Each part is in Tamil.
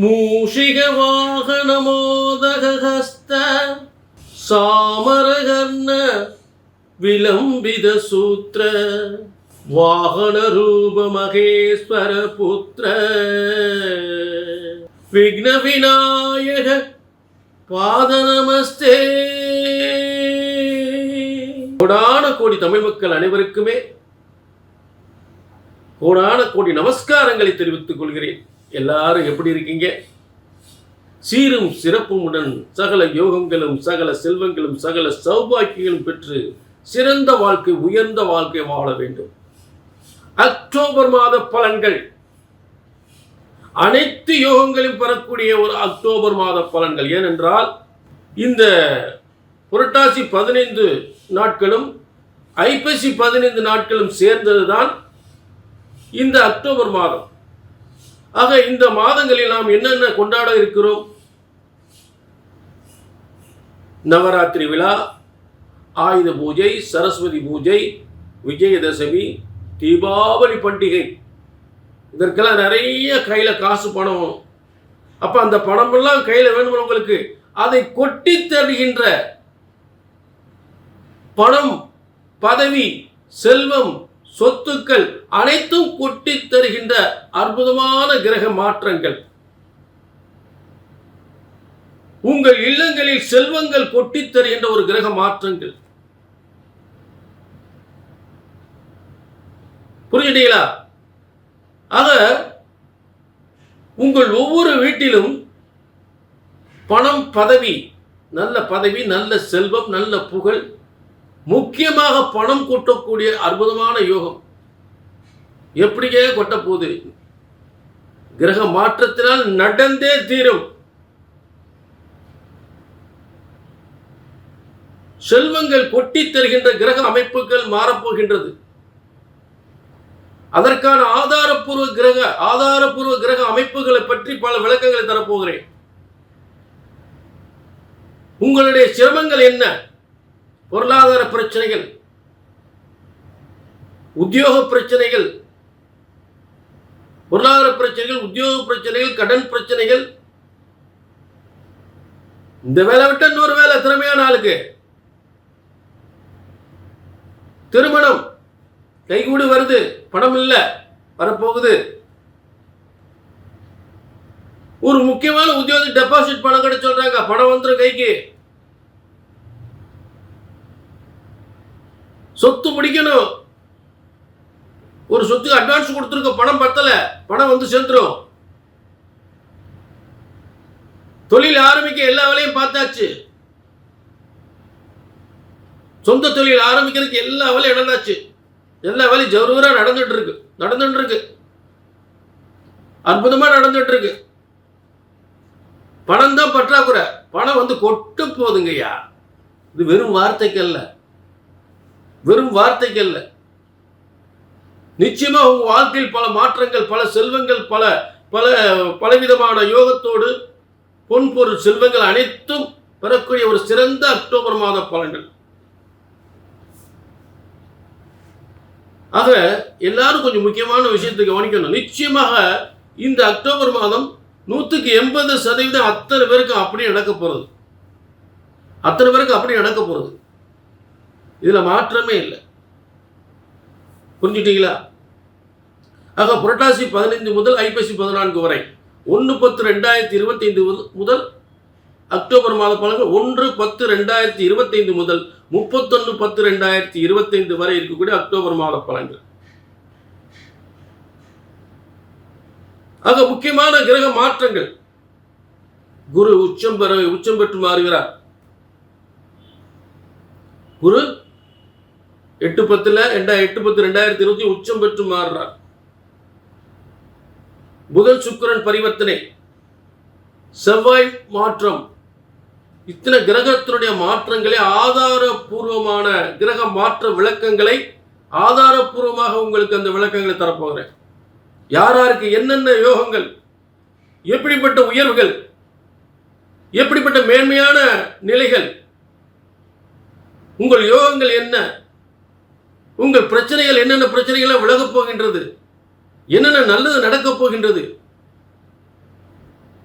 மூஷிக மூஷிகவாகனமோதகஸ்த சாமரகர்ண விலம்பித சூத்திர வாகன ரூப மகேஸ்வர புத்திர விக்ன விநாயக பாத நமஸ்தே கோடான கோடி தமிழ் மக்கள் அனைவருக்குமே கோடான கோடி நமஸ்காரங்களை தெரிவித்துக் கொள்கிறேன். எல்லாரும் எப்படி இருக்கீங்க? சீரும் சிறப்புமுடன் சகல யோகங்களும் சகல செல்வங்களும் சகல சௌபாக்கியங்களும் பெற்று சிறந்த வாழ்க்கை உயர்ந்த வாழ்க்கை வாழ வேண்டும். அக்டோபர் மாத பலன்கள். அனைத்து யோகங்களையும் பெறக்கூடிய ஒரு அக்டோபர் மாத பலன்கள். ஏனென்றால் இந்த புரட்டாசி பதினைந்து நாட்களும் ஐப்பசி பதினைந்து நாட்களும் சேர்ந்ததுதான் இந்த அக்டோபர் மாதம். ஆக இந்த மாதங்களில் நாம் என்னென்ன கொண்டாட இருக்கிறோம்? நவராத்திரி விழா ஆயுத பூஜை சரஸ்வதி பூஜை விஜயதசமி தீபாவளி பண்டிகை. இதற்கெல்லாம் நிறைய கையில் காசு பணம் அப்போ அந்த பணமெல்லாம் கையில் வேணும் உங்களுக்கு அதை கொட்டி தருகின்ற பணம் பதவி செல்வம் சொத்துக்கள் அனைத்தும் கொட்டி தருகின்ற அற்புதமான கிரக மாற்றங்கள். உங்கள் இல்லங்களில் செல்வங்கள் கொட்டி தருகின்ற ஒரு கிரக மாற்றங்கள். புரிஞ்சுட்டீங்களா? ஆக உங்கள் ஒவ்வொரு வீட்டிலும் பணம் பதவி நல்ல பதவி நல்ல செல்வம் நல்ல புகழ் முக்கியமாக பணம் கொட்டக்கூடிய அற்புதமான யோகம். எப்படியே கொட்ட போகுது கிரக மாற்றத்தினால் நடந்தே தீரும். செல்வங்கள் கொட்டி தருகின்ற கிரக அமைப்புகள் மாறப்போகின்றது. அதற்கான ஆதாரப்பூர்வ கிரக ஆதாரப்பூர்வ கிரக அமைப்புகளை பற்றி பல விளக்கங்களை தரப்போகிறேன். உங்களுடைய சிரமங்கள் என்ன? பொருளாதார பிரச்சனைகள் உத்தியோக பிரச்சனைகள் பொருளாதார பிரச்சனைகள் உத்தியோக பிரச்சனைகள் கடன் பிரச்சனைகள். இந்த வேலை விட்டு இன்னொரு வேலை திறமையான ஆளுக்கு. திருமணம் கைகூடி வருது பணம் இல்லை வரப்போகுது. ஒரு முக்கியமான உத்தியோக டெபாசிட் பணம் கிடை சொல்றாங்க பணம் வந்துடும் கைக்கு. சொத்து பிடிக்கணும். ஒரு சொத்துக்கு அட்வான்ஸ் கொடுத்துருக்க பணம் பத்தல பணம் வந்து சேர்ந்துரும். தொழில் ஆரம்பிக்க எல்லா வேலையும் பார்த்தாச்சு. சொந்த தொழில் ஆரம்பிக்கிறதுக்கு எல்லா வேலையும் நடந்தாச்சு. எல்லா வேலையும் ஜரூரா நடந்துட்டு இருக்கு நடந்துட்டு இருக்கு அற்புதமா நடந்துட்டு இருக்கு பணம் தான் பற்றாக்குறை. பணம் வந்து கொட்டு போதுங்கய்யா இது வெறும் வார்த்தைக்கு இல்லை வெறும் வார்த்தைகள் நிச்சயமா உங்க வாழ்க்கையில் பல மாற்றங்கள் பல செல்வங்கள் பல பல பலவிதமான யோகத்தோடு பொன் பொருள் செல்வங்கள் அனைத்தும் பெறக்கூடிய ஒரு சிறந்த அக்டோபர் மாத பலன்கள். ஆக எல்லாரும் கொஞ்சம் முக்கியமான விஷயத்தை கவனிக்கணும். நிச்சயமாக இந்த அக்டோபர் மாதம் நூற்றுக்கு எண்பது சதவீதம் அத்தனை பேருக்கு அப்படியே நடக்க போகிறது அத்தனை பேருக்கு அப்படியே நடக்க போகிறது இதில் மாற்றமே இல்லை. புரிஞ்சுட்டீங்களா? ஆக புரட்டாசி பதினைந்து முதல் ஐப்பசி பதினான்கு வரை ஒன்று பத்து ரெண்டாயிரத்தி இருபத்தைந்து முதல் அக்டோபர் மாத பலன்கள் ஒன்று பத்து ரெண்டாயிரத்தி இருபத்தைந்து முதல் முப்பத்தொன்று பத்து ரெண்டாயிரத்தி இருபத்தைந்து வரை இருக்கக்கூடிய அக்டோபர் மாத பலன்கள். ஆக முக்கியமான கிரக மாற்றங்கள். குரு உச்சம் பெற உச்சம் பெற்று மாறுகிறார். குரு எட்டு பத்துல ரெண்டா எட்டு பத்து ரெண்டாயிரத்தி இருபத்தி உச்சம் பெற்று மாறுறார். புதன் சுக்கரன் பரிவர்த்தனை. செவ்வாய் மாற்றம். இத்தனை கிரகத்தினுடைய மாற்றங்களை ஆதாரபூர்வமான கிரக மாற்ற விளக்கங்களை ஆதாரபூர்வமாக உங்களுக்கு அந்த விளக்கங்களை தரப்போகிறேன். யார் யாருக்கு என்னென்ன யோகங்கள் எப்படிப்பட்ட உயர்வுகள் எப்படிப்பட்ட மேன்மையான நிலைகள் உங்கள் யோகங்கள் என்ன உங்கள் பிரச்சனைகள் என்னென்ன பிரச்சனைகள் விலகப் போகின்றது? என்னென்ன நல்லது நடக்கப் போகின்றது?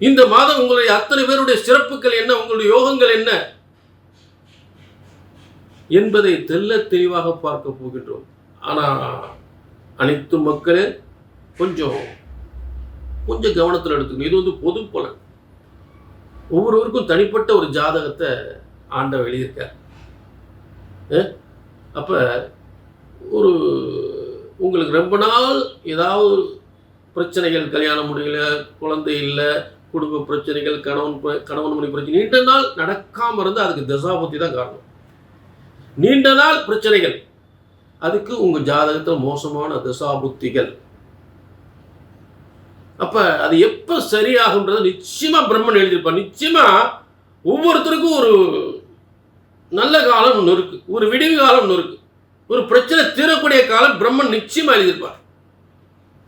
இந்த மாதம் உங்களுடைய அத்தனை பேருடைய சிறப்புகள் என்ன? உங்களுடைய யோகங்கள் என்ன? என்பதை தெல்ல தெளிவாக பார்க்க போகின்றோம். ஆனால் அனைத்து மக்களே கொஞ்சம் கொஞ்சம் கவனத்தில் எடுத்துக்கணும். இது வந்து பொது பலன். ஒவ்வொருவருக்கும் தனிப்பட்ட ஒரு ஜாதகத்தை ஆண்ட வெளியிருக்கார் அப்போ அப்ப ஒரு உங்களுக்கு ரொம்ப நாள் ஏதாவது பிரச்சனைகள் கல்யாணம் முடியல குழந்தை இல்லை குடும்ப பிரச்சனைகள் கணவன் ப- கணவன் மணி பிரச்சனை நீண்ட நாள் நடக்காமல் இருந்தால் அதுக்கு தசாபத்தி தான் காரணம். நீண்ட நாள் பிரச்சனைகள் அதுக்கு உங்கள் ஜாதகத்தில் மோசமான தசாபுத்திகள் அப்போ அது எப்போ சரியாகுன்றது நிச்சயமாக பிரம்மன் எழுதியிருப்பார். நிச்சயமாக ஒவ்வொருத்தருக்கும் ஒரு நல்ல காலம் ஒன்று இருக்குது ஒரு விடிவு காலம் ஒன்று இருக்குது ஒரு பிரச்சனை தீரக்கூடிய காலம் பிரம்மன் நிச்சயமா எழுதியிருப்பார்.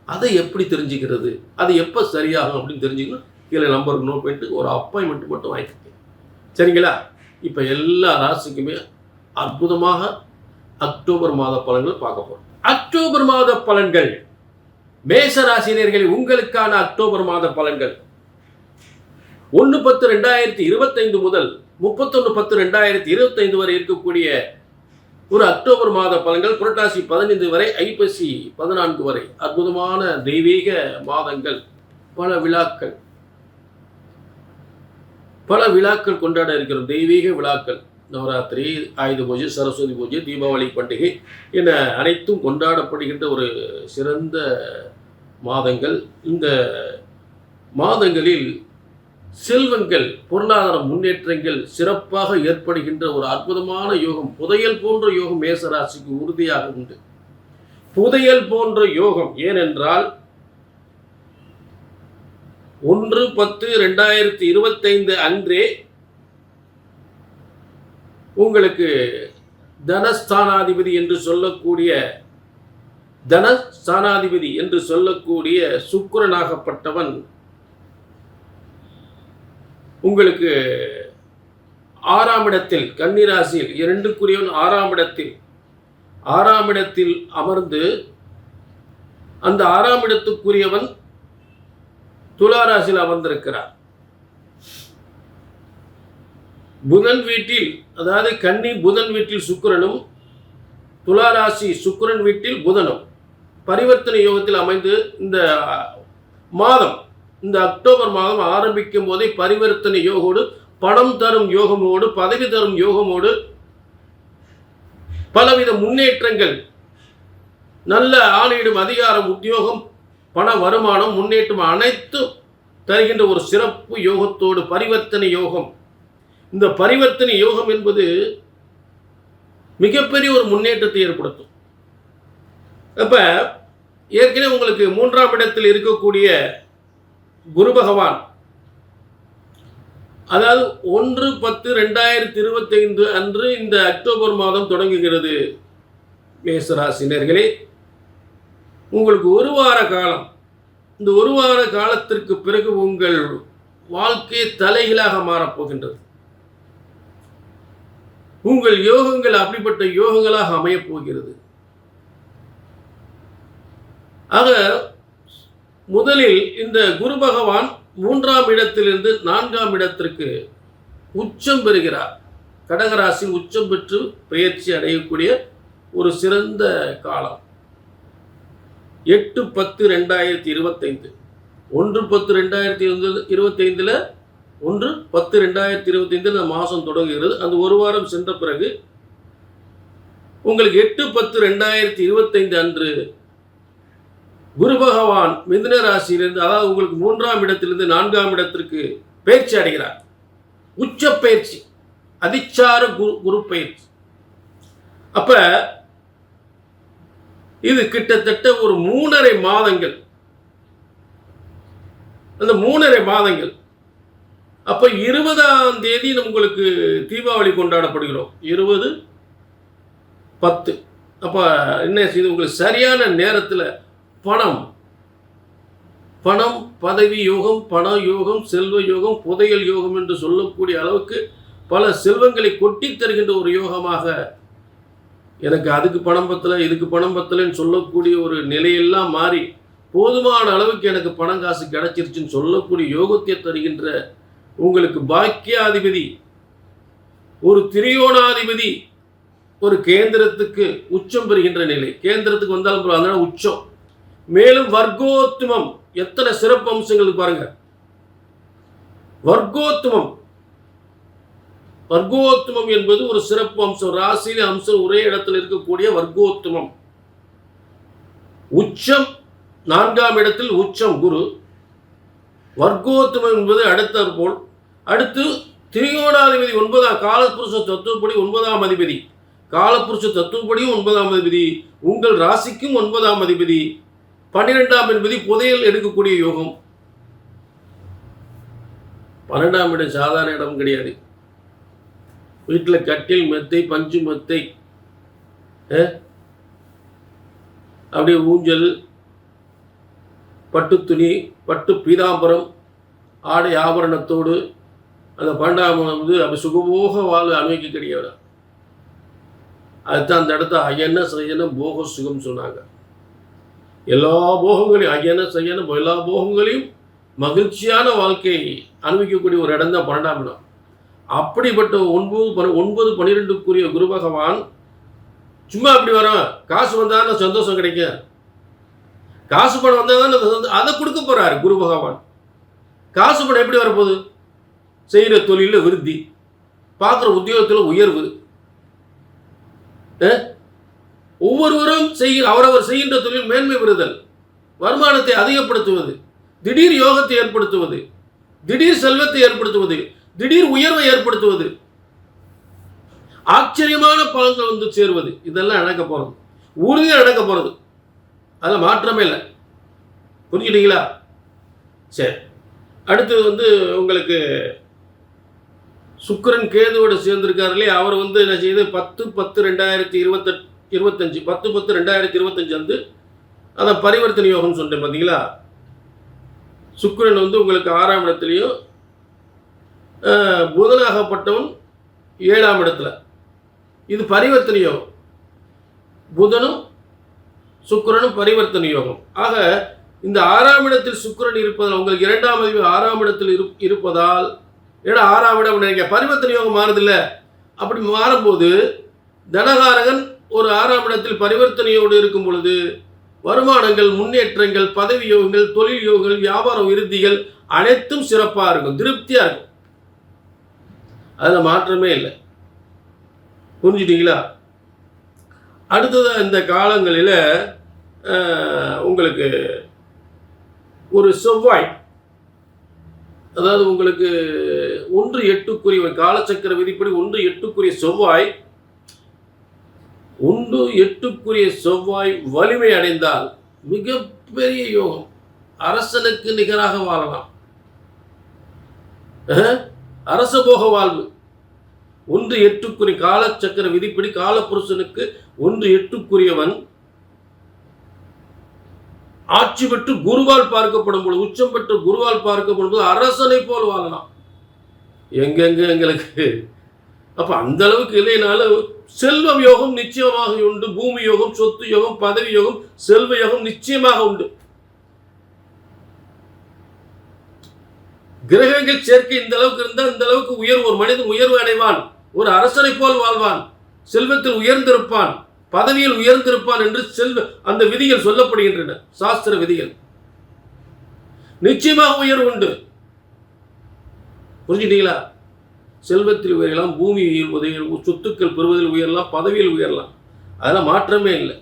அதை எப்படி தெரிஞ்சுக்கிறது? அது எப்போ சரியாகும் அப்படின்னு தெரிஞ்சுக்கணும். கீழே நம்பருக்கு நோட் பண்ணிட்டு ஒரு அப்பாயின்மெண்ட் மட்டும் வாங்கிக்கிட்டேன் சரிங்களா? இப்போ எல்லா ராசிக்குமே அற்புதமாக அக்டோபர் மாத பலன்களை பார்க்க போகிறோம் அக்டோபர் மாத பலன்கள். மேச ராசினியர்களே உங்களுக்கான அக்டோபர் மாத பலன்கள். ஒன்று பத்து ரெண்டாயிரத்தி இருபத்தைந்து முதல் முப்பத்தொன்று பத்து ரெண்டாயிரத்தி இருபத்தைந்து வரை இருக்கக்கூடிய ஒரு அக்டோபர் மாத பலன்கள் புரட்டாசி பதினைந்து வரை ஐப்பசி பதினான்கு வரை. அற்புதமான தெய்வீக மாதங்கள். பல விழாக்கள். பல விழாக்கள் கொண்டாட இருக்கிறோம் தெய்வீக விழாக்கள். நவராத்திரி ஆயுத பூஜை சரஸ்வதி பூஜை தீபாவளி பண்டிகை என அனைத்தும் கொண்டாடப்படுகின்ற ஒரு சிறந்த மாதங்கள். இந்த மாதங்களில் செல்வங்கள் பொருளாதார முன்னேற்றங்கள் சிறப்பாக ஏற்படுகின்ற ஒரு அற்புதமான யோகம் புதையல் போன்ற யோகம் மேசராசிக்கு உறுதியாக உண்டு. புதையல் போன்ற யோகம் ஏனென்றால் ஒன்று பத்து ரெண்டாயிரத்தி இருபத்தைந்து அன்றே உங்களுக்கு தனஸ்தானாதிபதி என்று சொல்லக்கூடிய தனஸ்தானாதிபதி என்று சொல்லக்கூடிய சுக்கரனாகப்பட்டவன் உங்களுக்கு ஆறாம் இடத்தில் கன்னிராசியில் இரண்டுக்குரியவன் ஆறாம் இடத்தில் ஆறாம் இடத்தில் அமர்ந்து அந்த ஆறாம் இடத்துக்குரியவன் துளாராசியில் அமர்ந்திருக்கிறார். புதன் வீட்டில் அதாவது கன்னி புதன் வீட்டில் சுக்கிரனும் துளாராசி சுக்கிரன் வீட்டில் புதனும். பரிவர்த்தனை யோகத்தில் அமைந்து இந்த மாதம் இந்த அக்டோபர் மாதம் ஆரம்பிக்கும் போதே பரிவர்த்தனை யோகோடு பணம் தரும் யோகமோடு பதவி தரும் யோகமோடு பலவித முன்னேற்றங்கள் நல்ல ஆணையிடும் அதிகாரம் உத்தியோகம் பண வருமானம் முன்னேற்றம் அனைத்தும் தருகின்ற ஒரு சிறப்பு யோகத்தோடு பரிவர்த்தனை யோகம். இந்த பரிவர்த்தனை யோகம் என்பது மிகப்பெரிய ஒரு முன்னேற்றத்தை ஏற்படுத்தும். அப்போ ஏற்கனவே உங்களுக்கு மூன்றாம் இடத்தில் இருக்கக்கூடிய குரு பகவான். அதாவது ஒன்று பத்து ரெண்டாயிரத்தி இருபத்தைந்து அன்று இந்த அக்டோபர் மாதம் தொடங்குகிறது. மேசராசினர்களே உங்களுக்கு ஒரு வார காலம். இந்த ஒரு வார காலத்திற்கு பிறகு உங்கள் வாழ்க்கை தலைகீழாக மாறப்போகின்றது. உங்கள் யோகங்கள் அப்படிப்பட்ட யோகங்களாக அமையப் போகிறது. ஆக முதலில் இந்த குரு பகவான் மூன்றாம் இடத்திலிருந்து நான்காம் இடத்திற்கு உச்சம் பெறுகிறார். கடகராசி உச்சம் பெற்று பெயர்ச்சி அடையக்கூடிய ஒரு சிறந்த காலம். எட்டு பத்து ரெண்டாயிரத்தி இருபத்தைந்து. ஒன்று பத்து ரெண்டாயிரத்தி இருபத்தைந்தில் ஒன்று பத்து ரெண்டாயிரத்தி இருபத்தைந்தில் அந்த மாதம் தொடங்குகிறது. அந்த ஒரு வாரம் சென்ற பிறகு உங்களுக்கு எட்டு பத்து ரெண்டாயிரத்தி இருபத்தைந்து அன்று குரு பகவான் மிதுன ராசியிலிருந்து அதாவது உங்களுக்கு மூன்றாம் இடத்திலிருந்து நான்காம் இடத்திற்கு பயிற்சி அடைகிறார். உச்ச பயிற்சி அதிச்சார குரு குரு பயிற்சி. அப்ப இது கிட்டத்தட்ட ஒரு மூணரை மாதங்கள். அந்த மூணரை மாதங்கள். அப்ப இருபதாம் தேதி உங்களுக்கு தீபாவளி கொண்டாடப்படுகிறோம். இருபது பத்து. அப்ப என்ன செய்யுது உங்களுக்கு சரியான நேரத்தில் பணம். பணம் பதவி யோகம் பண யோகம் செல்வ யோகம் புதையல் யோகம் என்று சொல்லக்கூடிய அளவுக்கு பல செல்வங்களை கொட்டி தருகின்ற ஒரு யோகமாக எனக்கு அதுக்கு பணம் பத்தலை இதுக்கு பணம் பத்தலைன்னு சொல்லக்கூடிய ஒரு நிலையெல்லாம் மாறி போதுமான அளவுக்கு எனக்கு பணம் காசு கிடைச்சிருச்சுன்னு சொல்லக்கூடிய யோகத்தை தருகின்ற உங்களுக்கு பாக்கியாதிபதி ஒரு திரியோணாதிபதி ஒரு கேந்திரத்துக்கு உச்சம் பெறுகின்ற நிலை. கேந்திரத்துக்கு வந்தாலும் பரவாயில்ல, அதனால உச்சம். மேலும் வர்க்கோத்துமம். எத்தனை சிறப்பு அம்சங்கள் பாருங்க. வர்க்கோத்துமம். வர்க்கோத்துமம் என்பது ஒரு சிறப்பு அம்சம். ராசியில அம்சம் ஒரே இடத்துல இருக்கக்கூடிய வர்க்கோத்துமம். உச்சம் நான்காம் இடத்தில் உச்சம் குரு. வர்க்கோத்துமம் என்பது அடுத்த போல். அடுத்து திரிகோணாதிபதி ஒன்பதாம் காலப்புருஷ தத்துவப்படி ஒன்பதாம் அதிபதி. காலப்புருஷ தத்துவப்படியும் ஒன்பதாம் அதிபதி. உங்கள் ராசிக்கும் ஒன்பதாம் அதிபதி. பன்னிரெண்டாம் என்பது புதையல் எடுக்கக்கூடிய யோகம். பன்னெண்டாம் இடம் சாதாரண இடம் கிடையாது. வீட்டில் கட்டில் மெத்தை பஞ்சு மெத்தை அப்படியே ஊஞ்சல் பட்டு துணி பட்டு பீதாம்பரம் ஆடை ஆபரணத்தோடு அந்த பன்னெண்டாம் வந்து அப்படி சுகபோக வாழ்வு அமைக்க கிடையாது அதுதான் அந்த இடத்த அயன சயன போக சுகம் சொன்னாங்க. எல்லா போகங்களையும் அயன சயன எல்லா போகங்களையும் மகிழ்ச்சியான வாழ்க்கை அனுபவிக்கக்கூடிய ஒரு இடம் தான் பன்னெண்டாம் இடம். அப்படிப்பட்ட ஒன்பது ஒன்பது பன்னிரெண்டுக்குரிய குரு பகவான் சும்மா அப்படி வரும் காசு வந்தால் சந்தோஷம் கிடைக்கும் காசு பணம் வந்தால் தான் அதை கொடுக்க போகிறாரு குரு பகவான். காசு பணம் எப்படி வரப்போகுது? செய்கிற தொழிலில் விருத்தி பார்க்குற உத்தியோகத்தில் உயர்வு ஒவ்வொருவரும் செய்ய அவரவர் செய்கின்ற தொழில் மேன்மை பெறுதல். வருமானத்தை அதிகப்படுத்துவது திடீர் யோகத்தை ஏற்படுத்துவது திடீர் செல்வத்தை ஏற்படுத்துவது திடீர் உயர்வை ஏற்படுத்துவது. ஆச்சரியமான பலன்கள் வந்து சேருவது. இதெல்லாம் நடக்க போகிறது உறுதியாக நடக்க போகிறது அதில் மாற்றமே இல்லை. புரிஞ்சுட்டீங்களா? சரி. அடுத்தது வந்து உங்களுக்கு சுக்கரன் கேதுவோட சேர்ந்திருக்காரு இல்லையா? அவர் வந்து என்ன செய்யுது பத்து பத்து ரெண்டாயிரத்தி இருபத்தெட்டு இருபத்தஞ்சு பத்து பத்து ரெண்டாயிரத்தி இருபத்தஞ்சு வந்து அதான் பரிவர்த்தனை யோகம்னு சொன்னேன் பார்த்தீங்களா சுக்கிரன் வந்து உங்களுக்கு ஆறாம் இடத்துலையும் புதனாகப்பட்டவன் ஏழாம் இடத்துல. இது பரிவர்த்தனை யோகம். புதனும் சுக்கரனும் பரிவர்த்தனை யோகம். ஆக இந்த ஆறாம் இடத்தில் சுக்கரன் இருப்பதால் உங்களுக்கு இரண்டாம் அறிவு ஆறாம் இடத்தில் இரு இருப்பதால் ஏன்னா ஆறாம் இடம் நினைக்க பரிவர்த்தனை யோகம் மாறுதில்ல. அப்படி மாறும்போது தனகாரகன் ஒரு ஆறாம் இடத்தில் பரிவர்த்தனையோடு இருக்கும் பொழுது வருமானங்கள் முன்னேற்றங்கள் பதவி யோகங்கள் தொழில் யோகங்கள் வியாபார விருத்திகள் அனைத்தும் சிறப்பாக இருக்கும் திருப்தியாக இருக்கும். அதில் மாற்றமே இல்லை. புரிஞ்சுட்டீங்களா? அடுத்ததாக இந்த காலங்களில் உங்களுக்கு ஒரு செவ்வாய் அதாவது உங்களுக்கு ஒன்று எட்டுக்குரிய காலச்சக்கர விதிப்படி ஒன்று எட்டுக்குரிய செவ்வாய் உண்டு எட்டுக்குரிய செவ்வாய் வலிமை அடைந்தால் மிகப்பெரிய யோகம். அரசனுக்கு நிகராக வாழலாம். அஹ், அரச போக வாழ்வு. ஒன்று எட்டுக்குரிய காலச்சக்கர விதிப்படி காலப்புருஷனுக்கு ஒன்று எட்டுக்குரியவன் ஆட்சி பெற்று குருவால் பார்க்கப்படும் பொழுது உச்சம் பெற்று குருவால் பார்க்கப்படும் போது அரசனை போல் வாழலாம். எங்கெங்க எங்களுக்கு? அப்ப அந்த அளவுக்கு இல்லைனாலும் செல்வம் யோகம் நிச்சயமாக உண்டு. பூமி யோகம் சொத்து யோகம் பதவி யோகம் செல்வ யோகம் நிச்சயமாக உண்டு. கிரகங்கள் சேர்க்கை இந்த அளவுக்கு இருந்தால் இந்த அளவுக்கு உயர்வு ஒரு மனிதன் உயர்வு அடைவான். ஒரு அரசனை போல் வாழ்வான். செல்வத்தில் உயர்ந்திருப்பான். பதவியில் உயர்ந்திருப்பான் என்று செல்வ அந்த விதிகள் சொல்லப்படுகின்றன. சாஸ்திர விதிகள். நிச்சயமாக உயர்வு உண்டு. புரிஞ்சுட்டீங்களா செல்வத்தில் உயரலாம் பூமியில் உதவி சொத்துக்கள் பெறுவதில் உயரலாம் பதவியில் உயரலாம். அதெல்லாம் மாற்றமே இல்லை.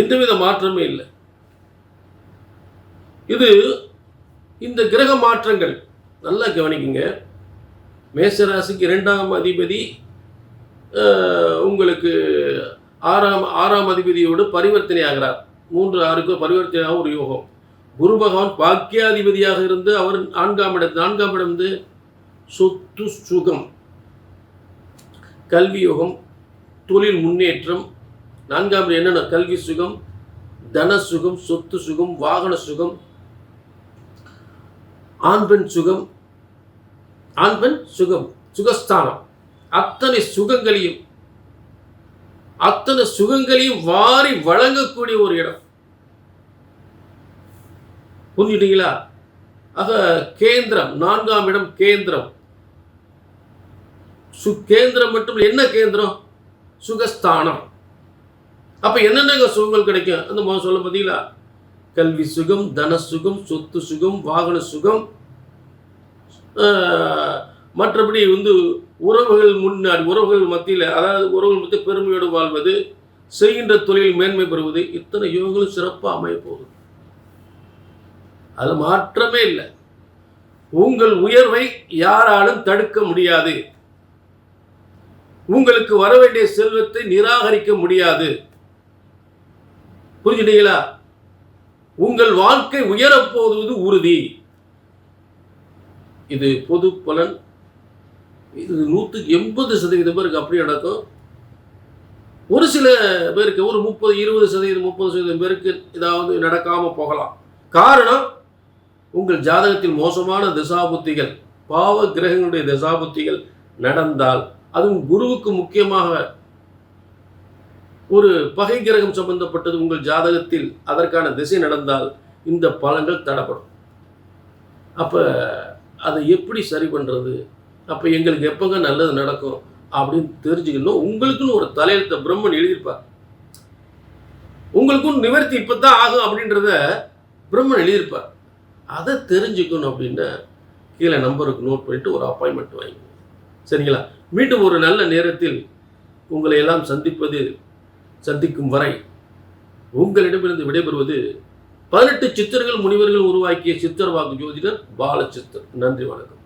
எந்தவித மாற்றமே இல்லை. இது இந்த கிரக மாற்றங்கள் நல்லா கவனிக்குங்க. மேசராசிக்கு இரண்டாம் அதிபதி உங்களுக்கு ஆறாம் ஆறாம் அதிபதியோடு பரிவர்த்தனை ஆகிறார். மூன்று ஆறுக்கு பரிவர்த்தனையாக ஒரு யோகம். குரு பகவான் பாக்கியாதிபதியாக இருந்து அவர் நான்காம் இடம் நான்காம் இடம் வந்து சொத்து சுகம். கல்வியோகம் தொழில் முன்னேற்றம். நான்காம் என்னென்ன கல்வி சுகம் தன சுகம் சொத்து சுகம் வாகன சுகம். ஆண் பெண் சுகம். ஆண் பெண் சுகம் சுகஸ்தானம். அத்தனை சுகங்களையும் அத்தனை சுகங்களையும் வாரி வழங்கக்கூடிய ஒரு இடம். புரிஞ்சுட்டீங்களா? ஆக கேந்திரம் நான்காம் இடம் கேந்திரம். சு கேந்திரம் மட்டும் என்ன கேந்திரம்? சுகஸ்தானம். அப்போ என்னென்ன சுகங்கள் கிடைக்கும்? அந்த முதல்ல சொல்ல பார்த்தீங்களா கல்வி சுகம் தன சுகம் சொத்து சுகம் வாகன சுகம். மற்றபடி வந்து உறவுகள் முன்னாடி உறவுகள் மத்தியில் அதாவது உறவுகள் மத்திய பெருமையோடு வாழ்வது செய்கின்ற தொழில் மேன்மை பெறுவது இத்தனை யோகங்களும் சிறப்பாக அமைய போகுது. அது மாற்றமே இல்லை. உங்கள் உயர்வை யாராலும் தடுக்க முடியாது. உங்களுக்கு வர வேண்டிய செல்வத்தை நிராகரிக்க முடியாது. புரிஞ்சுட்டீங்களா? உங்கள் வாழ்க்கை உயரப்போவது உறுதி. இது பொது பலன். இது நூற்றுக்கு எண்பது சதவீதம் பேருக்கு அப்படி நடக்கும். ஒரு சில பேருக்கு ஒரு முப்பது இருபது சதவீதம் முப்பது சதவீதம் பேருக்கு ஏதாவது நடக்காமல் போகலாம். காரணம் உங்கள் ஜாதகத்தில் மோசமான திசாபுத்திகள் பாவ கிரகங்களுடைய திசாபுத்திகள் நடந்தால் அதுவும் குருவுக்கு முக்கியமாக ஒரு பகை கிரகம் சம்பந்தப்பட்டது உங்கள் ஜாதகத்தில் அதற்கான திசை நடந்தால் இந்த பலன்கள் தடப்படும் அப்போ அதை எப்படி சரி பண்ணுறது அப்போ எங்களுக்கு எப்போங்க நல்லது நடக்கும் அப்படின்னு தெரிஞ்சுக்கணும். உங்களுக்குன்னு ஒரு தலையெழுத்த பிரம்மன் எழுதியிருப்பார். உங்களுக்கும் நிவர்த்தி இப்போ தான் ஆகும் அப்படின்றத பிரம்மன் எழுதியிருப்பார். அதை தெரிஞ்சுக்கணும் அப்படின்னா கீழே நம்பருக்கு நோட் பண்ணிட்டு ஒரு அப்பாயின்மெண்ட் வாங்கி சரிங்களா? மீண்டும் ஒரு நல்ல நேரத்தில் உங்களை எல்லாம் சந்திப்பது சந்திக்கும் வரை உங்களிடமிருந்து விடைபெறுவது பதினெட்டு சித்தர்கள் முனிவர்கள் உருவாக்கிய சித்தர் வாக்கு ஜோதிடர் பாலச்சித்தர் நன்றி வணக்கம்.